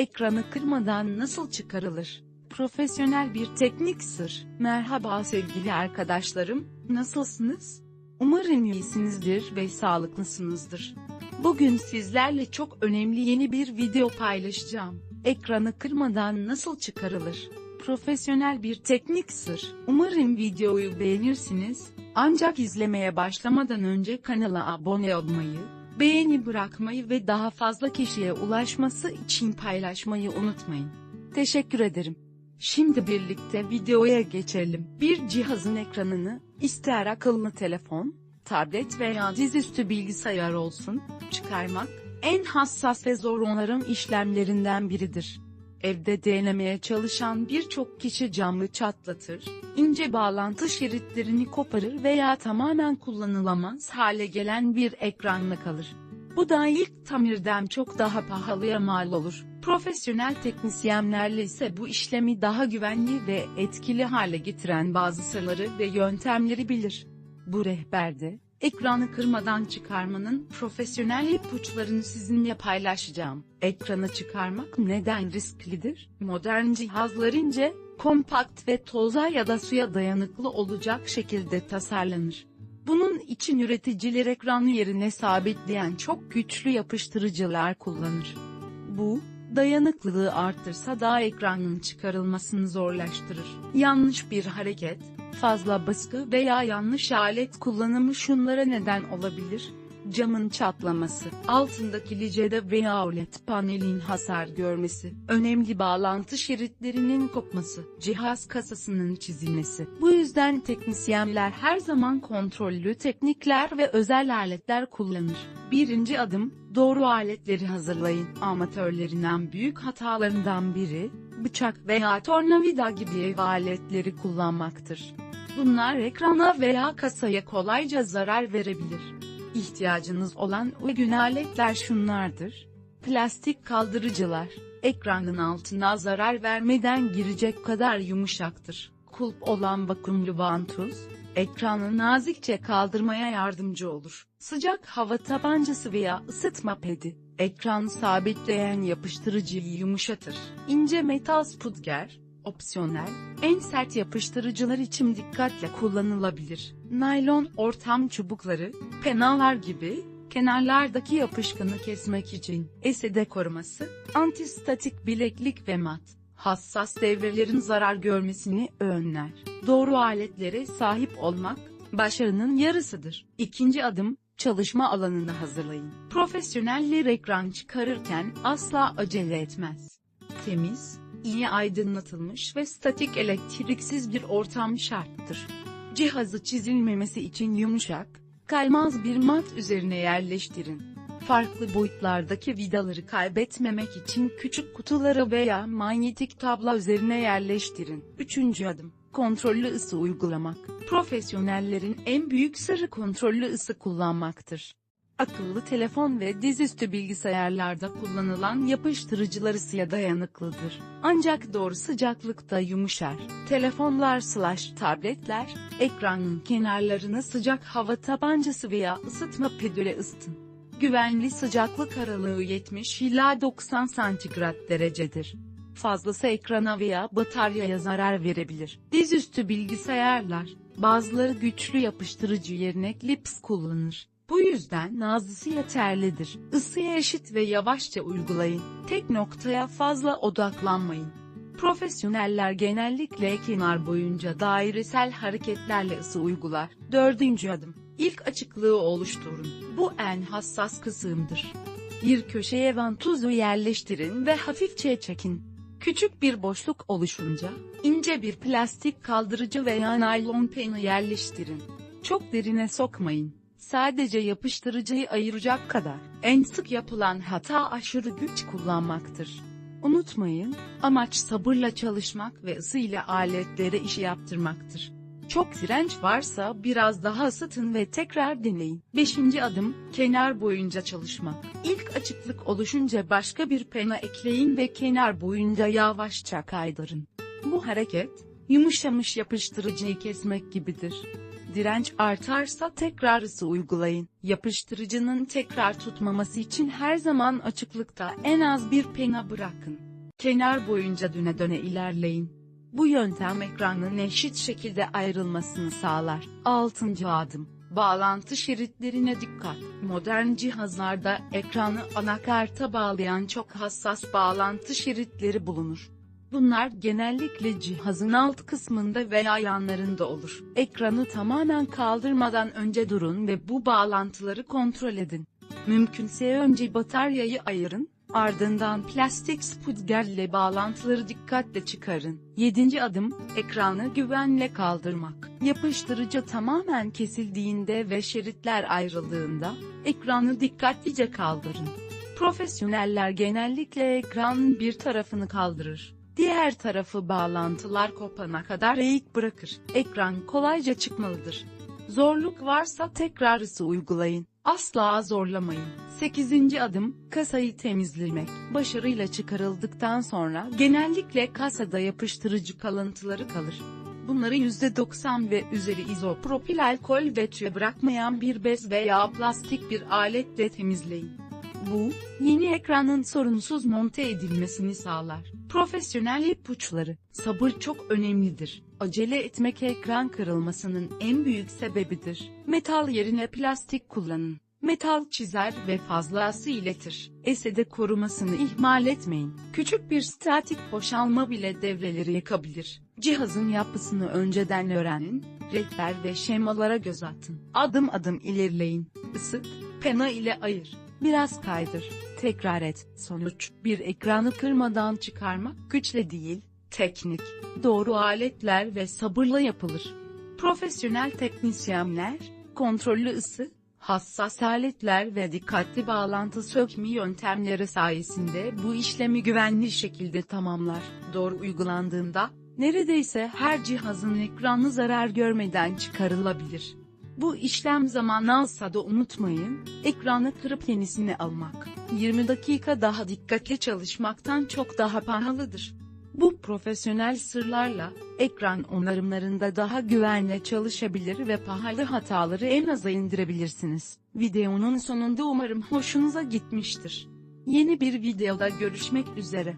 Ekranı kırmadan nasıl çıkarılır? Profesyonel bir teknik sır. Merhaba sevgili arkadaşlarım, nasılsınız? Umarım iyisinizdir ve sağlıklısınızdır. Bugün sizlerle çok önemli yeni bir video paylaşacağım. Ekranı kırmadan nasıl çıkarılır? Profesyonel bir teknik sır. Umarım videoyu beğenirsiniz. Ancak izlemeye başlamadan önce kanala abone olmayı, beğeni bırakmayı ve daha fazla kişiye ulaşması için paylaşmayı unutmayın. Teşekkür ederim. Şimdi birlikte videoya geçelim. Bir cihazın ekranını, ister akıllı telefon, tablet veya dizüstü bilgisayar olsun, çıkarmak, en hassas ve zor onarım işlemlerinden biridir. Evde denemeye çalışan birçok kişi camı çatlatır, ince bağlantı şeritlerini koparır veya tamamen kullanılamaz hale gelen bir ekranla kalır. Bu da ilk tamirden çok daha pahalıya mal olur. Profesyonel teknisyenlerle ise bu işlemi daha güvenli ve etkili hale getiren bazı sırları ve yöntemleri bilir. Bu rehberde, ekranı kırmadan çıkarmanın profesyonel ipuçlarını sizinle paylaşacağım. Ekranı çıkarmak neden risklidir? Modern cihazlar ince, kompakt ve toza ya da suya dayanıklı olacak şekilde tasarlanır. Bunun için üreticiler ekranı yerine sabitleyen çok güçlü yapıştırıcılar kullanır. Bu, dayanıklılığı arttırsa da ekranın çıkarılmasını zorlaştırır. Yanlış bir hareket, fazla baskı veya yanlış alet kullanımı şunlara neden olabilir. Camın çatlaması, altındaki licede veya OLED panelin hasar görmesi, önemli bağlantı şeritlerinin kopması, cihaz kasasının çizilmesi. Bu yüzden teknisyenler her zaman kontrollü teknikler ve özel aletler kullanır. Birinci adım, doğru aletleri hazırlayın. Amatörlerin en büyük hatalarından biri, bıçak veya tornavida gibi ev aletleri kullanmaktır. Bunlar ekrana veya kasaya kolayca zarar verebilir. İhtiyacınız olan uygun aletler şunlardır. Plastik kaldırıcılar, ekranın altına zarar vermeden girecek kadar yumuşaktır. Kulp olan vakumlu vantuz, ekranı nazikçe kaldırmaya yardımcı olur. Sıcak hava tabancası veya ısıtma pedi, ekranı sabitleyen yapıştırıcıyı yumuşatır. İnce metal spudger, opsiyonel, en sert yapıştırıcılar için dikkatle kullanılabilir. Naylon ortam çubukları, penalar gibi, kenarlardaki yapışkanı kesmek için, esede koruması, antistatik bileklik ve mat, hassas devrelerin zarar görmesini önler. Doğru aletlere sahip olmak, başarının yarısıdır. İkinci adım, çalışma alanını hazırlayın. Profesyoneller ekran çıkarırken asla acele etmez. Temiz, iyi aydınlatılmış ve statik elektriksiz bir ortam şarttır. Cihazı çizilmemesi için yumuşak, kaymaz bir mat üzerine yerleştirin. Farklı boyutlardaki vidaları kaybetmemek için küçük kutulara veya manyetik tabla üzerine yerleştirin. Üçüncü adım, kontrollü ısı uygulamak. Profesyonellerin en büyük sırrı kontrollü ısı kullanmaktır. Akıllı telefon ve dizüstü bilgisayarlarda kullanılan yapıştırıcılar ısıya dayanıklıdır. Ancak doğru sıcaklıkta yumuşar. Telefonlar slash tabletler, ekranın kenarlarını sıcak hava tabancası veya ısıtma pedüle ısıtın. Güvenli sıcaklık aralığı 70 ila 90 santigrat derecedir. Fazlası ekrana veya bataryaya zarar verebilir. Dizüstü bilgisayarlar, bazıları güçlü yapıştırıcı yerine klips kullanır. Bu yüzden nazlısı yeterlidir. Isıyı eşit ve yavaşça uygulayın. Tek noktaya fazla odaklanmayın. Profesyoneller genellikle kenar boyunca dairesel hareketlerle ısı uygular. Dördüncü adım. İlk açıklığı oluşturun. Bu en hassas kısımdır. Bir köşeye vantuzu yerleştirin ve hafifçe çekin. Küçük bir boşluk oluşunca, ince bir plastik kaldırıcı veya naylon peni yerleştirin. Çok derine sokmayın. Sadece yapıştırıcıyı ayıracak kadar. En sık yapılan hata aşırı güç kullanmaktır. Unutmayın, amaç sabırla çalışmak ve ısıyla aletlere işi yaptırmaktır. Çok direnç varsa biraz daha ısıtın ve tekrar deneyin. 5. adım, kenar boyunca çalışmak. İlk açıklık oluşunca başka bir pena ekleyin ve kenar boyunca yavaşça kaydırın. Bu hareket, yumuşamış yapıştırıcıyı kesmek gibidir. Direnç artarsa tekrar ısı uygulayın. Yapıştırıcının tekrar tutmaması için her zaman açıklıkta en az bir pena bırakın. Kenar boyunca döne döne ilerleyin. Bu yöntem ekranın eşit şekilde ayrılmasını sağlar. 6. adım. Bağlantı şeritlerine dikkat. Modern cihazlarda ekranı anakarta bağlayan çok hassas bağlantı şeritleri bulunur. Bunlar genellikle cihazın alt kısmında veya yanlarında olur. Ekranı tamamen kaldırmadan önce durun ve bu bağlantıları kontrol edin. Mümkünse önce bataryayı ayırın, ardından plastik spudgerle bağlantıları dikkatle çıkarın. 7. adım, ekranı güvenle kaldırmak. Yapıştırıcı tamamen kesildiğinde ve şeritler ayrıldığında, ekranı dikkatlice kaldırın. Profesyoneller genellikle ekranın bir tarafını kaldırır. Diğer tarafı bağlantılar kopana kadar eğik bırakır. Ekran kolayca çıkmalıdır. Zorluk varsa tekrar ısı uygulayın. Asla zorlamayın. 8. adım, kasayı temizlemek. Başarıyla çıkarıldıktan sonra genellikle kasada yapıştırıcı kalıntıları kalır. Bunları %90 ve üzeri izopropil alkol ve tüye bırakmayan bir bez veya plastik bir aletle temizleyin. Bu, yeni ekranın sorunsuz monte edilmesini sağlar. Profesyonel ipuçları, sabır çok önemlidir. Acele etmek ekran kırılmasının en büyük sebebidir. Metal yerine plastik kullanın. Metal çizer ve fazlası iletir. Esede korumasını ihmal etmeyin. Küçük bir statik boşalma bile devreleri yakabilir. Cihazın yapısını önceden öğrenin, rehber ve şemalara göz atın. Adım adım ilerleyin. Isıt, pena ile ayır. Biraz kaydır. Tekrar et. Sonuç, bir ekranı kırmadan çıkarmak güçle değil, teknik, doğru aletler ve sabırla yapılır. Profesyonel teknisyenler, kontrollü ısı, hassas aletler ve dikkatli bağlantı sökme yöntemleri sayesinde bu işlemi güvenli şekilde tamamlar. Doğru uygulandığında, neredeyse her cihazın ekranı zarar görmeden çıkarılabilir. Bu işlem zaman alsa da unutmayın, ekranı kırıp yenisini almak, 20 dakika daha dikkatli çalışmaktan çok daha pahalıdır. Bu profesyonel sırlarla, ekran onarımlarında daha güvenle çalışabilir ve pahalı hataları en aza indirebilirsiniz. Videonun sonunda umarım hoşunuza gitmiştir. Yeni bir videoda görüşmek üzere.